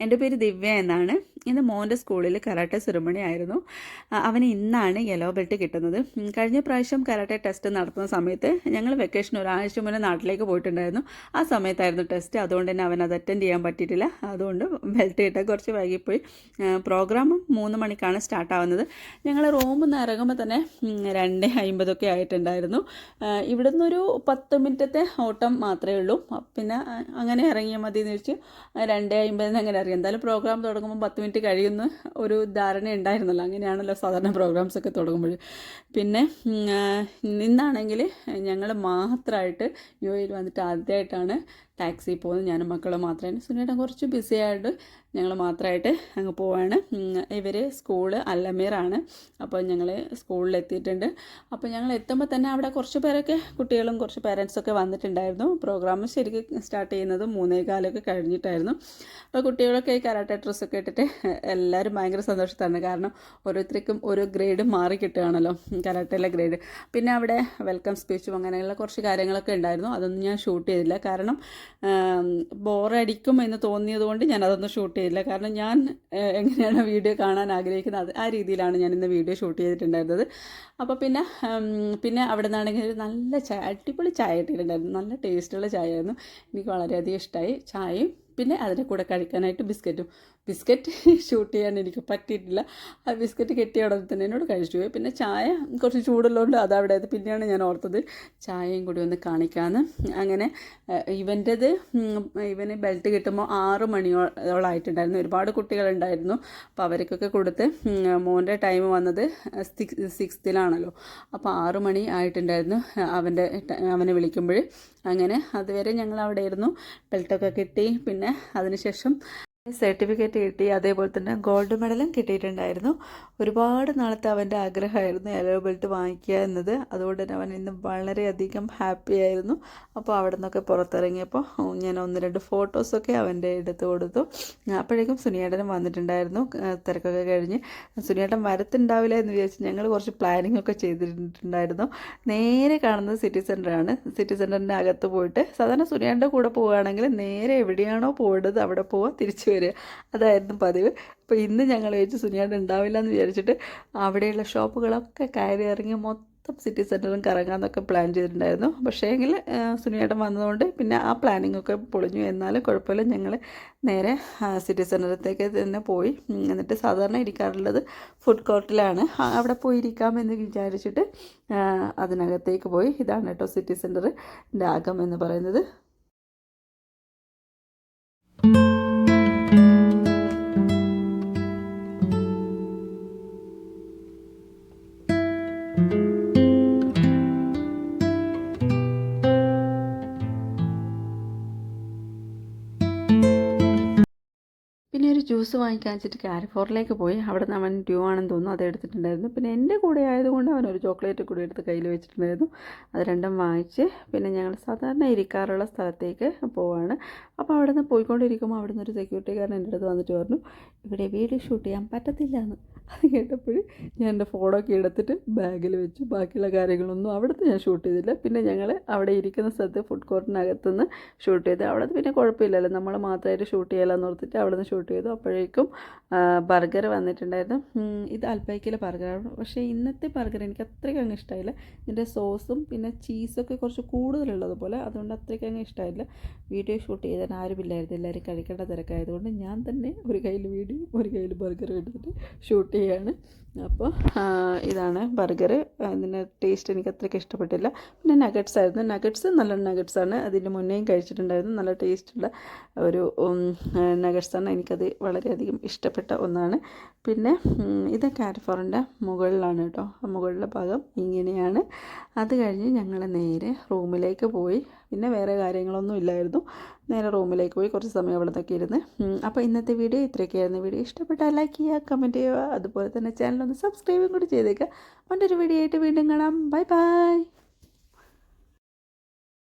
എന്റെ പേര് ദിവ്യ എന്നാണ്. ഇന്ന് മോന്റെ സ്കൂളിൽ കരാട്ടെ സെറിമണി ആയിരുന്നു. അവന് ഇന്നാണ് യെല്ലോ ബെൽറ്റ് കിട്ടുന്നത്. കഴിഞ്ഞ പ്രാവശ്യം കരാട്ടെ ടെസ്റ്റ് നടത്തുന്ന സമയത്ത് ഞങ്ങൾ വെക്കേഷൻ ഒരാഴ്ച മുന്നേ നാട്ടിലേക്ക് പോയിട്ടുണ്ടായിരുന്നു. ആ സമയത്തായിരുന്നു ടെസ്റ്റ്. അതുകൊണ്ട് തന്നെ അവൻ അത് അറ്റൻഡ് ചെയ്യാൻ പറ്റിയിട്ടില്ല. അതുകൊണ്ട് ബെൽറ്റ് കിട്ടാൻ കുറച്ച് വൈകിപ്പോയി. പ്രോഗ്രാം മൂന്ന് മണിക്കാണ് സ്റ്റാർട്ട് ആവുന്നത്. ഞങ്ങൾ റൂമിൽ നിന്ന് ഇറങ്ങുമ്പോൾ തന്നെ രണ്ട് അമ്പതൊക്കെ ആയിട്ടുണ്ടായിരുന്നു. ഇവിടെ നിന്നൊരു പത്ത് മിനിറ്റത്തെ ഓട്ടം മാത്രമേ ഉള്ളൂ. പിന്നെ അങ്ങനെ ഇറങ്ങിയാൽ മതി എന്ന് വെച്ച് രണ്ട് അമ്പതിന് അങ്ങനെ അറിയാം എന്തായാലും പ്രോഗ്രാം തുടങ്ങുമ്പോൾ പത്ത് മിനിറ്റ് കഴിയുന്ന ഒരു ധാരണ ഉണ്ടായിരുന്നല്ലോ. അങ്ങനെയാണല്ലോ സാധാരണ പ്രോഗ്രാംസ് ഒക്കെ തുടങ്ങുമ്പോൾ. പിന്നെ ഇന്നാണെങ്കിൽ ഞങ്ങൾ മാത്രമായിട്ട് യു എയിൽ വന്നിട്ട് ആദ്യമായിട്ടാണ് ടാക്സി പോകുന്നത്. ഞാനും മക്കളും മാത്രമേ. സുനേട്ടൻ കുറച്ച് ബിസി ആയിട്ട് ഞങ്ങൾ മാത്രമായിട്ട് അങ്ങ് പോവാണ്. ഇവർ സ്കൂൾ അല്ലമീറാണ്. അപ്പോൾ ഞങ്ങൾ സ്കൂളിൽ എത്തിയിട്ടുണ്ട്. അപ്പോൾ ഞങ്ങൾ എത്തുമ്പോൾ തന്നെ അവിടെ കുറച്ച് പേരൊക്കെ കുട്ടികളും കുറച്ച് പേരൻസൊക്കെ വന്നിട്ടുണ്ടായിരുന്നു. പ്രോഗ്രാം ശരിക്കും സ്റ്റാർട്ട് ചെയ്യുന്നത് മൂന്നേ കാലൊക്കെ കഴിഞ്ഞിട്ടായിരുന്നു അപ്പോൾ കുട്ടികളൊക്കെ ഈ കരാട്ടെ ഡ്രസ്സൊക്കെ ഇട്ടിട്ട് എല്ലാവരും ഭയങ്കര സന്തോഷത്താണ് കാരണം ഓരോരുത്തർക്കും ഓരോ ഗ്രേഡ് മാറി കിട്ടുകയാണല്ലോ. കരാട്ടയിലെ ഗ്രേഡ്. പിന്നെ അവിടെ വെൽക്കം സ്പീച്ചും അങ്ങനെയുള്ള കുറച്ച് കാര്യങ്ങളൊക്കെ ഉണ്ടായിരുന്നു. അതൊന്നും ഞാൻ ഷൂട്ട് ചെയ്തില്ല. കാരണം ബോറടിക്കും എന്ന് തോന്നിയത് കൊണ്ട് ഞാൻ അതൊന്നും ഷൂട്ട് ചെയ്തില്ല. കാരണം ഞാൻ എങ്ങനെയാണ് വീഡിയോ കാണാൻ ആഗ്രഹിക്കുന്നത്? ആ രീതിയിലാണ് ഞാൻ ഇന്ന് വീഡിയോ ഷൂട്ട് ചെയ്തിട്ടുണ്ടായിരുന്നത്. അപ്പോൾ പിന്നെ പിന്നെ അവിടെ നിന്നാണെങ്കിൽ ഒരു നല്ല ചായ അടിപൊളി ചായ ഇട്ടിട്ടുണ്ടായിരുന്നു. നല്ല ടേസ്റ്റുള്ള ചായ ആയിരുന്നു എനിക്ക് വളരെയധികം ഇഷ്ടമായി ചായയും പിന്നെ അതിന്റെ കൂടെ കഴിക്കാനായിട്ട് ബിസ്ക്കറ്റും ബിസ്ക്കറ്റ് ഷൂട്ട് ചെയ്യാൻ എനിക്ക് പറ്റിയിട്ടില്ല. ആ ബിസ്ക്കറ്റ് കെട്ടിയ ഉടനെ തന്നെ എന്നോട് കഴിച്ചു പോയി. പിന്നെ ചായ കുറച്ച് ചൂടുള്ളതുകൊണ്ട് അതവിടെ അത് പിന്നെയാണ് ഞാൻ ഓർത്തത്. ചായയും കൂടി ഒന്ന് കാണിക്കാമെന്ന് അങ്ങനെ ഇവന്റെത് ഇവന് ബെൽറ്റ് കിട്ടുമ്പോൾ ആറ് മണിയോളായിട്ടുണ്ടായിരുന്നു. ഒരുപാട് കുട്ടികളുണ്ടായിരുന്നു. അപ്പോൾ അവർക്കൊക്കെ കൊടുത്ത് മോന്റെ ടൈം വന്നത് സിക്സ് സിക്സ്ത്തിലാണല്ലോ അപ്പോൾ ആറ് മണി ആയിട്ടുണ്ടായിരുന്നു അവന്റെ അവനെ വിളിക്കുമ്പോൾ. അങ്ങനെ അതുവരെ ഞങ്ങൾ അവിടെ ഇരുന്നു ബെൽറ്റൊക്കെ കിട്ടി. പിന്നെ അതിനുശേഷം സർട്ടിഫിക്കറ്റ് കിട്ടി അതേപോലെ തന്നെ ഗോൾഡ് മെഡലും കിട്ടിയിട്ടുണ്ടായിരുന്നു. ഒരുപാട് നാളത്തെ അവന്റെ ആഗ്രഹമായിരുന്നു യെല്ലോ ബെൽറ്റ് വാങ്ങിക്കുക എന്നത്. അതുകൊണ്ട് തന്നെ അവൻ ഇന്ന് വളരെയധികം ഹാപ്പി ആയിരുന്നു. അപ്പോൾ അവിടെ നിന്നൊക്കെ പുറത്തിറങ്ങിയപ്പോൾ ഞാൻ ഒന്ന് രണ്ട് ഫോട്ടോസൊക്കെ അവന്റെ എടുത്ത് കൊടുത്തു. അപ്പോഴേക്കും സുനിയേട്ടനും വന്നിട്ടുണ്ടായിരുന്നു തിരക്കൊക്കെ കഴിഞ്ഞ്. സുനിയേട്ടൻ വരത്തുണ്ടാവില്ല എന്ന് വിചാരിച്ച് ഞങ്ങൾ കുറച്ച് പ്ലാനിങ് ഒക്കെ ചെയ്തിട്ടുണ്ടായിരുന്നു. നേരെ കാണുന്നത് സിറ്റി സെന്ററാണ് സിറ്റി സെന്ററിന്റെ അകത്ത് പോയിട്ട് സാധാരണ സുനിയേട്ടന്റെ കൂടെ പോവുകയാണെങ്കിൽ നേരെ എവിടെയാണോ പോകേണ്ടത് അവിടെ പോവുക തിരിച്ചു വരിക അതായിരുന്നു പതിവ്. അപ്പോൾ ഇന്ന് ഞങ്ങൾ വെച്ച് സുനിയാട് ഉണ്ടാവില്ല എന്ന് വിചാരിച്ചിട്ട് അവിടെയുള്ള ഷോപ്പുകളൊക്കെ കയറി ഇറങ്ങി മൊത്തം സിറ്റി സെന്ററും കറങ്ങാമെന്നൊക്കെ പ്ലാൻ ചെയ്തിട്ടുണ്ടായിരുന്നു. പക്ഷേ എങ്കിൽ സുനിയേട്ടൻ വന്നതുകൊണ്ട് പിന്നെ ആ പ്ലാനിങ് ഒക്കെ പൊളിഞ്ഞു. എന്നാലും കുഴപ്പമില്ല. ഞങ്ങൾ നേരെ സിറ്റി സെന്ററത്തേക്ക് തന്നെ പോയി. എന്നിട്ട് സാധാരണ ഇരിക്കാറുള്ളത് ഫുഡ് കോർട്ടിലാണ് അവിടെ പോയി ഇരിക്കാമെന്ന് വിചാരിച്ചിട്ട് അതിനകത്തേക്ക് പോയി. ഇതാണ് കേട്ടോ സിറ്റി സെന്ററിന്റെ ഡാഗം എന്ന് പറയുന്നത്. ജ്യൂസ് വാങ്ങിക്കാൻ വെച്ചിട്ട് കാരിഫോറിലേക്ക് പോയി. അവിടെ നിന്ന് അവൻ ഡ്യൂ ആണെന്ന് തോന്നുന്നു. അത് എടുത്തിട്ടുണ്ടായിരുന്നു. പിന്നെ എന്റെ കൂടെ ആയതുകൊണ്ട് അവൻ ഒരു ചോക്ലേറ്റ് കൂടി എടുത്ത് കയ്യിൽ വെച്ചിട്ടുണ്ടായിരുന്നു. അത് രണ്ടും വാങ്ങിച്ച് പിന്നെ ഞങ്ങൾ സാധാരണ ഇരിക്കാറുള്ള സ്ഥലത്തേക്ക് പോവാണ്. അപ്പോൾ അവിടെ നിന്ന് പോയിക്കൊണ്ടിരിക്കുമ്പോൾ അവിടെ നിന്നൊരു സെക്യൂരിറ്റിക്കാരൻ എന്റെ അടുത്ത് വന്നിട്ട് പറഞ്ഞു ഇവിടെ വീഡിയോ ഷൂട്ട് ചെയ്യാൻ പറ്റത്തില്ല എന്ന് അത് കേട്ടപ്പോൾ ഞാൻ എന്റെ ഫോണൊക്കെ എടുത്തിട്ട് ബാഗിൽ വെച്ചു ബാക്കിയുള്ള കാര്യങ്ങളൊന്നും അവിടുത്തെ ഞാൻ ഷൂട്ട് ചെയ്തില്ല. പിന്നെ ഞങ്ങൾ അവിടെ ഇരിക്കുന്ന സ്ഥലത്ത് ഫുഡ് കോർട്ടിനകത്തുനിന്ന് ഷൂട്ട് ചെയ്ത്. അവിടെ പിന്നെ കുഴപ്പമില്ലല്ലോ. നമ്മൾ മാത്രമായിട്ട് ഷൂട്ട് ചെയ്യാമെന്ന് ഓർത്തിട്ട് അവിടെ നിന്ന് ഷൂട്ട് ചെയ്തു. അപ്പോഴേക്കും ബർഗർ വന്നിട്ടുണ്ടായിരുന്നു. ഇത് അൽപ്പയ്ക്കിലെ ബർഗറാണ്. പക്ഷേ ഇന്നത്തെ ബർഗർ എനിക്ക് അത്രയ്ക്ക് അങ്ങ് ഇഷ്ടമായില്ല ഇതിന്റെ സോസും പിന്നെ ചീസൊക്കെ കുറച്ച് കൂടുതലുള്ളതുപോലെ അതുകൊണ്ട് അത്രയ്ക്ക് അങ്ങ് ഇഷ്ടമായില്ല വീഡിയോ ഷൂട്ട് ചെയ്താൽ ആരുമില്ലായിരുന്നു എല്ലാവരും കഴിക്കേണ്ട തിരക്കായതുകൊണ്ട് ഞാൻ തന്നെ ഒരു കയ്യിൽ വീഡിയോ ഒരു കയ്യിൽ ബർഗർ എടുത്തിട്ട് ഷൂട്ട് ചെയ്യാണ്. അപ്പോൾ ഇതാണ് ബർഗർ അതിന്റെ ടേസ്റ്റ് എനിക്ക് അത്രയ്ക്ക് ഇഷ്ടപ്പെട്ടില്ല. പിന്നെ നഗറ്റ്സ് ആയിരുന്നു. നഗറ്റ്സ് നല്ല നഗറ്റ്സ് ആണ്. അതിന്റെ മുന്നേയും കഴിച്ചിട്ടുണ്ടായിരുന്നു. നല്ല ടേസ്റ്റുള്ള ഒരു നഗറ്റ്സാണ് എനിക്കത് വളരെയധികം ഇഷ്ടപ്പെട്ട ഒന്നാണ്. പിന്നെ ഇത് കാരിഫോറിന്റെ മുകളിലാണ് കേട്ടോ. മുകളിലെ ഭാഗം ഇങ്ങനെയാണ്. അത് കഴിഞ്ഞ് ഞങ്ങൾ നേരെ റൂമിലേക്ക് പോയി. പിന്നെ വേറെ കാര്യങ്ങളൊന്നും ഇല്ലായിരുന്നു. നേരെ റൂമിലേക്ക് പോയി കുറച്ച് സമയം അവിടെ നിന്നൊക്കെ ഇരുന്ന് അപ്പോൾ ഇന്നത്തെ വീഡിയോ ഇത്രയൊക്കെയായിരുന്നു. വീഡിയോ ഇഷ്ടപ്പെട്ടാൽ ലൈക്ക് ചെയ്യുക കമന്റ് ചെയ്യുക. അതുപോലെ തന്നെ ചാനലൊന്ന് സബ്സ്ക്രൈബും കൂടി ചെയ്തേക്കുക മറ്റൊരു വീഡിയോ ആയിട്ട് വീണ്ടും കാണാം. Bye bye